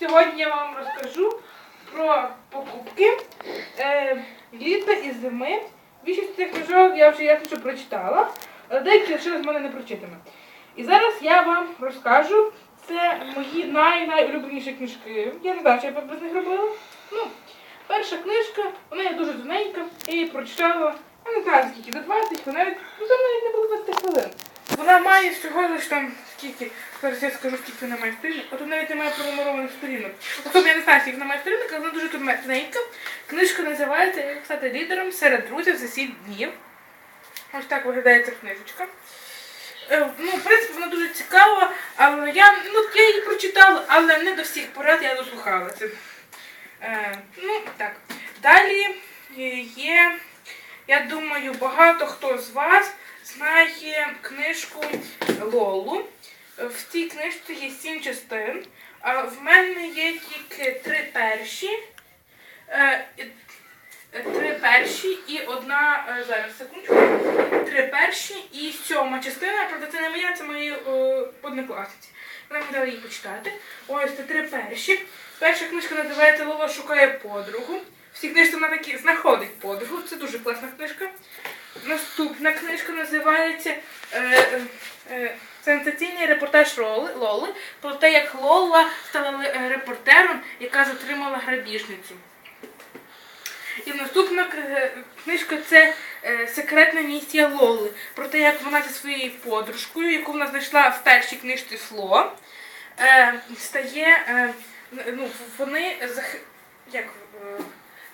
Сьогодні я вам розкажу про покупки е, літа і зими. Більшість цих книжок я вже ясно що прочитала, але деякі лишились в мене не прочитані. І зараз я вам розкажу. Це мої най-найулюбленіші книжки. Я не знаю, що я без них робила. Ну, перша книжка, вона є дуже тоненька, я її прочитала, я не знаю скільки, до 20 хвилин, навіть, ну навіть не було 20 хвилин. Вона має всього лиш там скільки, зараз я скажу, скільки вона має сторінок, а тут навіть немає пронумерованих сторінок. Особливо я не знаю, скільки вона має сторінок, але вона дуже тоненька. Книжка називається, як стати лідером серед друзів за 7 днів. Ось так виглядає ця книжечка. Е, Ну, в принципі, вона дуже цікава, але я, ну, я її прочитала, але не до всіх порад я дослухалася. Е, ну, так. Далі е, є, я думаю, багато хто з вас знає книжку Лолу. В цій книжці є сім частин, а в мене є тільки три перші. Е, Три перші і одна е, зараз секундочку. Три перші і сьома частина, правда, це не моя, це мої е, однокласниці. Вона мені дала її почитати. Ось це три перші. Перша книжка називається Лола шукає подругу. Всі книжці вона такі знаходить подругу. Це дуже класна книжка. Наступна книжка називається е, е, е, Сенсаційний репортаж Лоли про те, як Лола стала е, репортером, яка затримала грабіжницю. І наступна книжка це е, Секретна місія Лоли. Про те, як вона зі своєю подружкою, яку вона знайшла в першій книжці Фло, е, стає. Е, ну, вони як, е,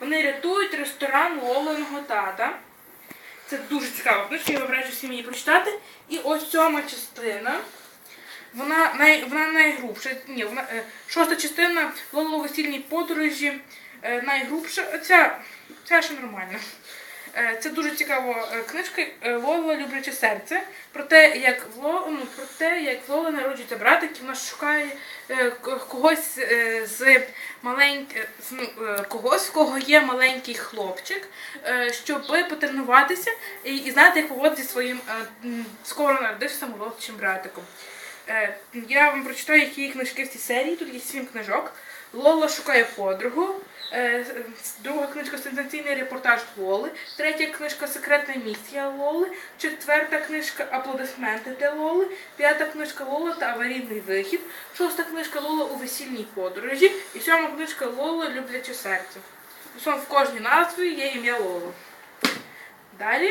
вони рятують ресторан Лоленого тата. Це дуже цікава книжка, я вам раджу всім її прочитати. І ось сьома частина. Вона най, вона найгрубша. Ні, вона е, шоста частина Лоло весільній подорожі. Е, найгрубша. Ця, ця ще нормальна. Е, це дуже цікава е, книжка е, Лола Любляче серце. Про те, як Ло, ну, про те, як Лола народжується братик, вона шукає когось з маленьких ну, когось, в кого є маленький хлопчик, щоб потренуватися і, і знати, як поводити своїм скоро народившим молодшим братиком. Я вам прочитаю, які книжки в цій серії. Тут є сім книжок. Лола шукає подругу. Е, Друга книжка сенсаційний репортаж Лоли. Третя книжка Секретна місія Лоли. Четверта книжка Аплодисменти для Лоли. П'ята книжка Лола та аварійний вихід. Шоста книжка Лола у весільній подорожі. І сьома книжка Лола Любляче серце. В кожній назві є ім'я Лола. Далі.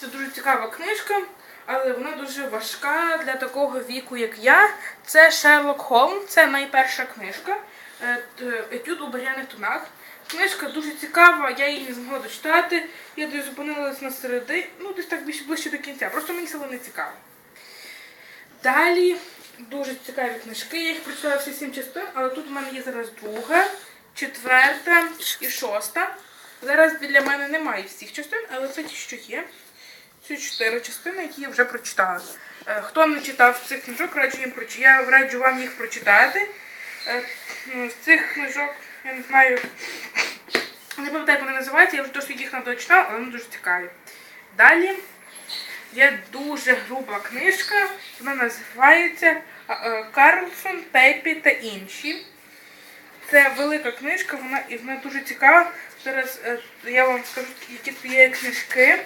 Це дуже цікава книжка, але вона дуже важка для такого віку, як я. Це Шерлок Холм, це найперша книжка. Е, Етюд у багряних тонах. Книжка дуже цікава, я її не змогла дочитати. Я десь зупинилась на середи, ну десь так більше ближче до кінця. Просто мені село не цікаво. Далі дуже цікаві книжки. Я їх прочитала всі сім частин, але тут в мене є зараз друга, четверта і шоста. Зараз біля мене немає всіх частин, але це ті, що є. Ці чотири частини, які я вже прочитала. Е, Хто не читав цих книжок, раджу їм проч... я раджу вам їх прочитати. Е, З цих книжок, я не знаю, не пам'ятаю, як вони називаються, я вже досить їх надочитала, але вони дуже цікаві. Далі є дуже груба книжка, вона називається е, Карлсон, Пепі та інші. Це велика книжка, вона і вона дуже цікава. Зараз е, я вам скажу, які тут є книжки.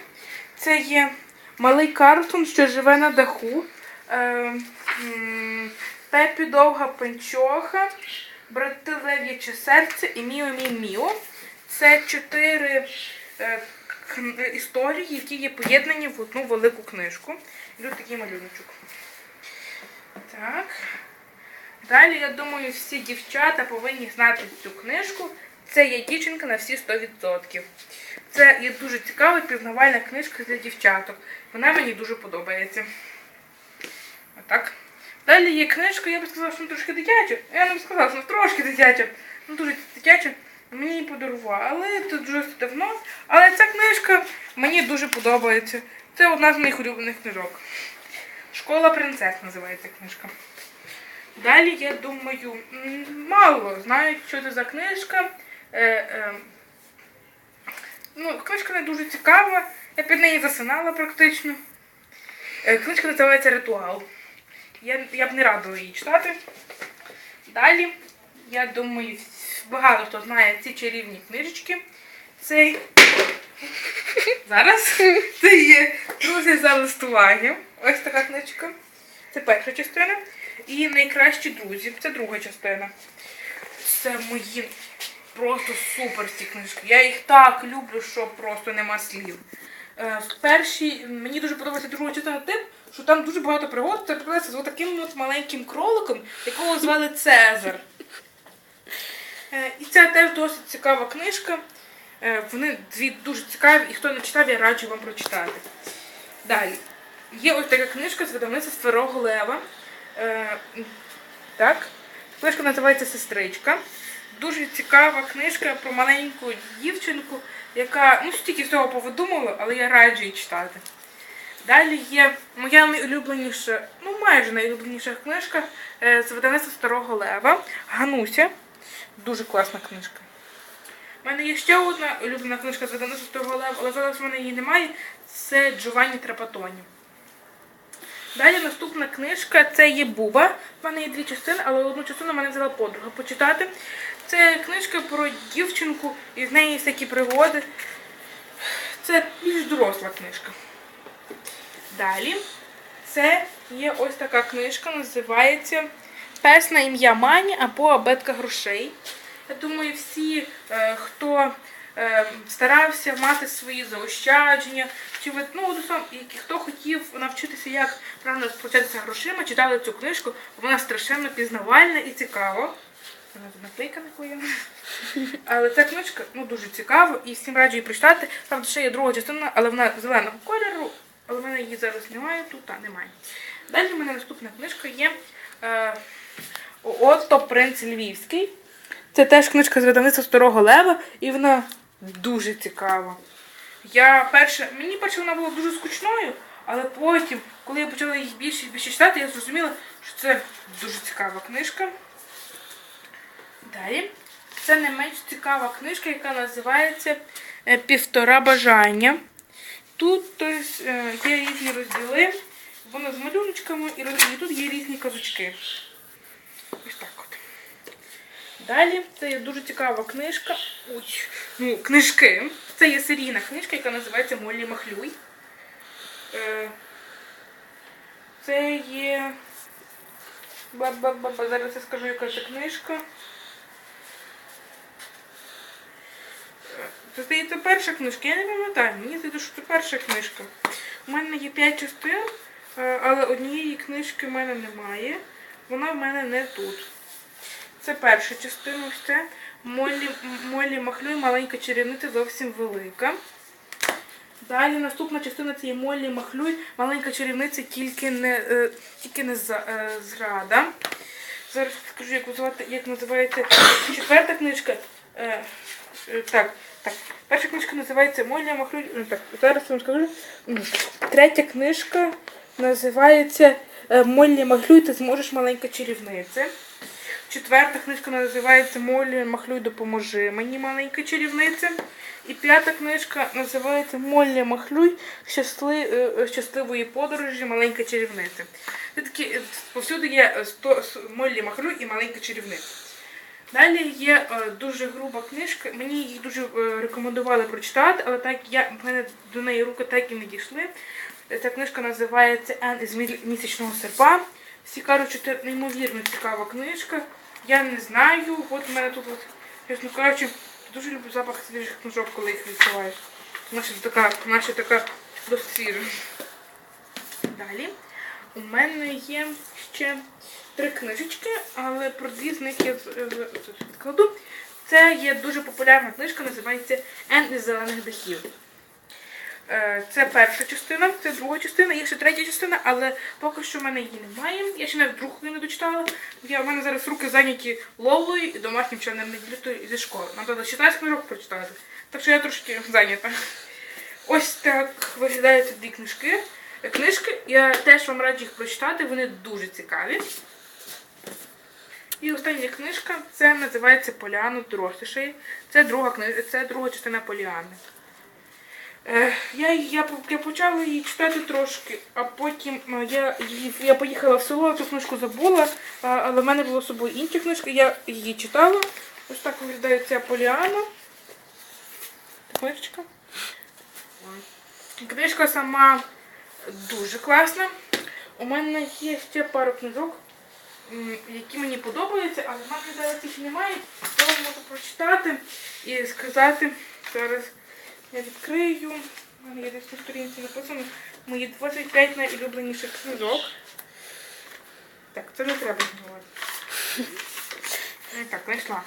Це є малий Карлсон, що живе на даху. Пепі довга панчоха, брати Лев'яче серце і Міо Мі Міо. Це чотири е, історії, які є поєднані в одну велику книжку. І тут такий малюночок. Так. Далі, я думаю, всі дівчата повинні знати цю книжку. Це є дівчинка на всі 100%. Це є дуже цікава і пізнавальна книжка для дівчаток. Вона мені дуже подобається. Отак. Далі є книжка, я би сказала, що вона трошки дитяча. Я не б сказала, що вона трошки дитяча. Ну дуже дитяча. Мені її подарували, це дуже давно. Але ця книжка мені дуже подобається. Це одна з моїх улюблених книжок. Школа принцес називається книжка. Далі, я думаю, мало знають, що це за книжка. Е, е, ну, книжка не дуже цікава. Я під неї засинала практично. Е, книжка називається Ритуал. Я, я б не радила її читати. Далі Я думаю, багато хто знає ці чарівні книжечки. Цей зараз це є друзі за листування. Ось така книжка. Це перша частина. І найкращі друзі. Це друга частина. Це мої просто супер ці книжки. Я їх так люблю, що просто нема слів. Е, в першій мені дуже подобається друга частина тим, що там дуже багато пригод. Прикладається з таким от маленьким кроликом, якого звали Цезар. Е, І це теж досить цікава книжка. Е, Вони дві дуже цікаві, і хто не читав, я раджу вам прочитати. Далі. Є ось така книжка з видавництва Старого Лева. Е, Так. Книжка називається Сестричка. Дуже цікава книжка про маленьку дівчинку, яка ну стільки всього повидумала, але я раджу її читати. Далі є моя найулюбленіша, ну майже найулюбленіша книжка е, з видавництва Старого Лева Гануся. Дуже класна книжка. У мене є ще одна улюблена книжка з видавництва Старого Лева, але зараз в мене її немає. Це Джованні Трапатоні. Далі наступна книжка це є Буба. В мене є дві частини, але одну частину мене взяла подруга почитати. Це книжка про дівчинку і з неї всякі пригоди. Це більш доросла книжка. Далі це є ось така книжка, називається Пес на ім'я Мані або Абетка грошей. Я думаю, всі, е, хто е, старався мати свої заощадження, чи ну, хто хотів навчитися, як правильно розпочатися грошима, читали цю книжку, вона страшенно пізнавальна і цікава. Вона наклейка такою. Але ця книжка ну, дуже цікава і всім раджу її прочитати. Правда, ще є друга частина, але вона зеленого кольору, але в мене її зараз немає, тут та, немає. Далі в мене наступна книжка є е, Отто Принц Львівський. Це теж книжка з видавництва Старого Лева, і вона дуже цікава. Я перше, мені перше вона була дуже скучною, але потім, коли я почала їх більше і більше читати, я зрозуміла, що це дуже цікава книжка. Далі. Це не менш цікава книжка, яка називається Півтора бажання. Тут е, є різні розділи, воно з малюночками, і роз- і тут є різні казочки. Ось так от. Далі це є дуже цікава книжка. Ой, ну, книжки. Це є серійна книжка, яка називається Моллі Махлюй. Е, Це є. Ба-ба-ба-ба, зараз я скажу, яка це книжка. Е, Це здається перша книжка, я не пам'ятаю, мені здається, що це перша книжка. У мене є п'ять частин, е, але однієї книжки в мене немає. Вона в мене не тут. Це перша частина, ось це. Моллі, Моллі Махлюй, маленька чарівниця, зовсім велика. Далі наступна частина це є Моллі Махлюй, маленька чарівниця, тільки не, е, тільки не за- е, зрада. Зараз скажу, як, звати, як називається четверта книжка. Е, так, так. Перша книжка називається Моллі Махлюй. Ну, так, зараз вам скажу. Третя книжка називається е, Моллі Махлюй, ти зможеш маленька чарівниця. Четверта книжка називається Моллі Махлюй, допоможи мені, маленька чарівниця. І п'ята книжка називається Моллі Махлюй щасли, е, щасливої подорожі, маленька чарівниця. Це такі е, повсюди є е, Моллі Махлюй і маленька чарівниця. Далі є е, дуже груба книжка. Мені її дуже е, рекомендували прочитати, але так я в мене до неї руки так і не дійшли. Ця книжка називається Ен із місячного серпа. Всі кажуть, це неймовірно цікава книжка. Я не знаю. От у мене тут, от, чесно кажучи, дуже люблю запах свіжих книжок, коли їх відкриваєш. Наша така, наша така досить свіжа. Далі. У мене є ще три книжечки, але про дві з них я відкладу. Це є дуже популярна книжка, називається Ен із зелених дахів. Е, Це перша частина, це друга частина, є ще третя частина, але поки що в мене її немає. Я ще навіть другу не дочитала. Я, у мене зараз руки зайняті ловлею і домашнім вченим неділю зі школи. Нам треба 16 книжок прочитати. Так що я трошки зайнята. Ось так виглядають дві книжки. Книжки, я теж вам раджу їх прочитати, вони дуже цікаві. І остання книжка це називається Поліану дорослішої. Це друга кни... це друга частина Поліани. Е, я, я, я почала її читати трошки, а потім е, я, я поїхала в село, ту книжку забула, але в мене було з собою інші книжки, я її читала. Ось так виглядає ця Поліана. Книжечка. Книжка сама дуже класна. У мене є ще пару книжок, які мені подобаються, але в мене зараз їх немає. Я можу прочитати і сказати. Зараз я відкрию. У мене є десь на сторінці написано мої 25 найулюбленіших книжок. Так, це не треба знімати. Так, знайшла.